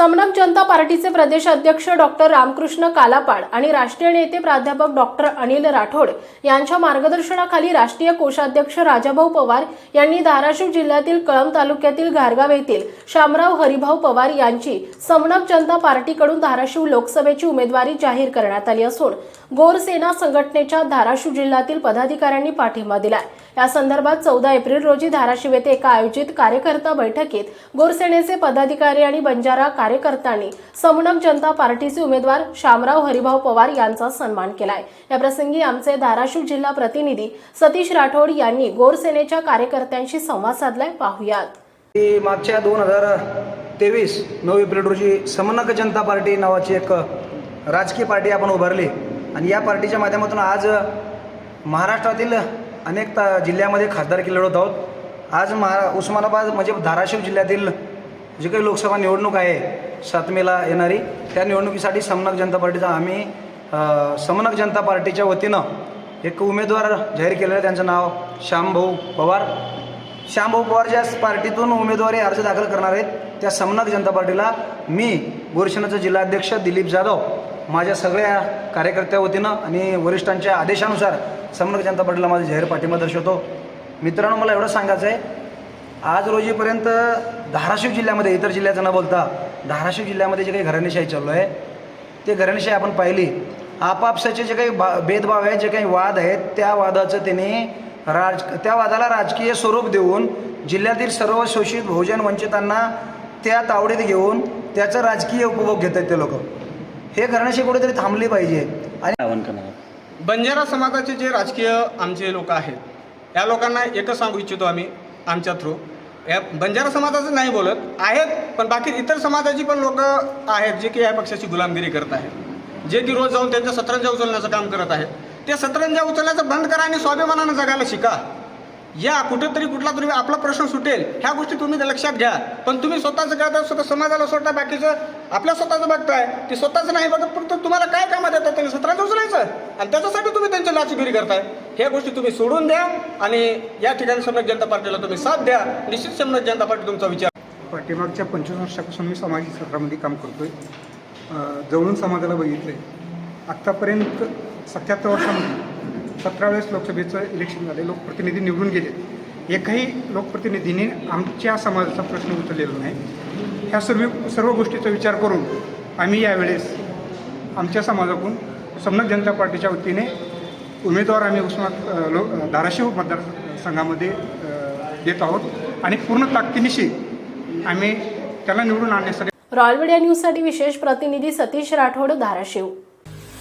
समनक जनता पार्टीचे प्रदेश अध्यक्ष डॉक्टर रामकृष्ण कालापाड आणि राष्ट्रीय नेते प्राध्यापक डॉक्टर अनिल राठोड यांच्या मार्गदर्शनाखाली राष्ट्रीय कोषाध्यक्ष राजाभाऊ पवार यांनी धाराशिव जिल्ह्यातील कळंब तालुक्यातील घारगाव येथील शामराव हरिभाऊ पवार यांची समनक जनता पार्टीकडून धाराशिव लोकसभेची उमेदवारी जाहीर करण्यात आली असून गोरसेना संघटनेच्या धाराशिव जिल्ह्यातील पदाधिकाऱ्यांनी पाठिंबा दिलाय. या संदर्भात चौदा एप्रिल रोजी धाराशिव येथे एका आयोजित कार्यकर्ता बैठकीत गोरसेनेचे पदाधिकारी आणि बंजारा कार्यकर्त्यांनी समनक जनता पार्टीचे उमेदवार शामराव हरिभाऊ पवार यांचा सन्मान केलाय. या प्रसंगी आमचे धाराशिव जिल्हा प्रतिनिधी सतीश राठोड यांनी गोरसेनेच्या कार्यकर्त्यांशी संवाद साधलाय. पाहुयात. मागच्या दोन हजार तेवीस नऊ एप्रिल रोजी समनक जनता पार्टी नावाची एक राजकीय पार्टी आपण उभारली. आणि या पार्टीच्या माध्यमातून आज महाराष्ट्रातील अनेक ता जिल्ह्यामध्ये खासदारकी लढवत आहोत. आज महा उस्मानाबाद म्हणजे धाराशिव जिल्ह्यातील जी काही लोकसभा निवडणूक आहे सात मेला येणारी त्या निवडणुकीसाठी समनक जनता पार्टीचा आम्ही समनक जनता पार्टीच्या वतीनं एक उमेदवार जाहीर केलेलं आहे. त्यांचं नाव श्यामभाऊ पवार. श्यामभाऊ पवार ज्या पार्टीतून उमेदवारी अर्ज दाखल करणार आहेत त्या समनक जनता पार्टीला मी गोरशनाचा जिल्हाध्यक्ष दिलीप जाधव माझ्या सगळ्या कार्यकर्त्या वतीनं आणि वरिष्ठांच्या आदेशानुसार समनक जनता पार्टीला माझा जाहीर पाठिंबा दर्शवतो. मित्रांनो मला एवढं सांगायचं आहे. आज रोजीपर्यंत धाराशिव जिल्ह्यामध्ये इतर जिल्ह्याचं न बोलता धाराशिव जिल्ह्यामध्ये जे काही घराणेशाही चालू आहे ते घराणेशाही आपण पाहिली. आपापसाचे जे काही बा भेदभाव आहेत जे काही वाद आहेत त्या वादाचं त्याने राज त्या वादाला राजकीय स्वरूप देऊन जिल्ह्यातील सर्व शोषित बहुजन वंचितांना त्या तावडीत घेऊन त्याचा राजकीय उपभोग घेत आहेत ते लोक. हे घराणेशाही कुठेतरी थांबली पाहिजे. आणि आवाहन करणार. बंजारा समाजाचे जे राजकीय आमचे लोक आहेत या लोकांना एकच सांगू इच्छितो आम्ही आमच्या थ्रू. या बंजारा समाजाचं नाही बोलत आहेत पण बाकी इतर समाजाची पण लोक आहेत जे की या पक्षाची गुलामगिरी करत आहेत. जे की रोज जाऊन त्यांच्या सतरंजा उचलण्याचं काम करत आहेत. ते सतरंजा उचलण्याचं बंद करा आणि स्वाभिमानानं जगायला शिका. या कुठेतरी कुठला तरी आपला प्रश्न सुटेल ह्या गोष्टी तुम्ही लक्षात घ्या. पण तुम्ही स्वतःचं करता स्वतः समाजाला सोडता बाकीचं आपल्या स्वतःचं बघताय. ते स्वतःचं नाही बघत फक्त तुम्हाला काय कामात येतात त्यांनी सतराचं उचलायचं. आणि त्याच्यासाठी तुम्ही त्यांची लाचगिरी करताय. ह्या गोष्टी तुम्ही सोडून द्या आणि या ठिकाणी समज जनता पार्टीला तुम्ही साथ द्या. निश्चित समज जनता पार्टी तुमचा विचार. पाठीमागच्या पंचवीस वर्षापासून मी सामाजिक क्षेत्रामध्ये काम करतो आहे जवळून समाजाला बघितलं आहे आत्तापर्यंत सत्याहत्तर वर्षामध्ये सतरा वेळेस लोकसभेचं इलेक्शन झाले लोकप्रतिनिधी निवडून गेले एकही लोकप्रतिनिधीने आमच्या समाजाचा प्रश्न उचललेला नाही. ह्या सर्व सर्व गोष्टीचा विचार करून आम्ही यावेळेस आमच्या समाजाकडून समनक जनता पार्टीच्या वतीने उमेदवार आम्ही उस्मानात लो धाराशिव मतदारसंघामध्ये देत आहोत. आणि पूर्ण ताकदीनिशी आम्ही त्याला निवडून आणण्यासाठी रॉयल मीडिया न्यूजसाठी विशेष प्रतिनिधी सतीश राठोड धाराशिव.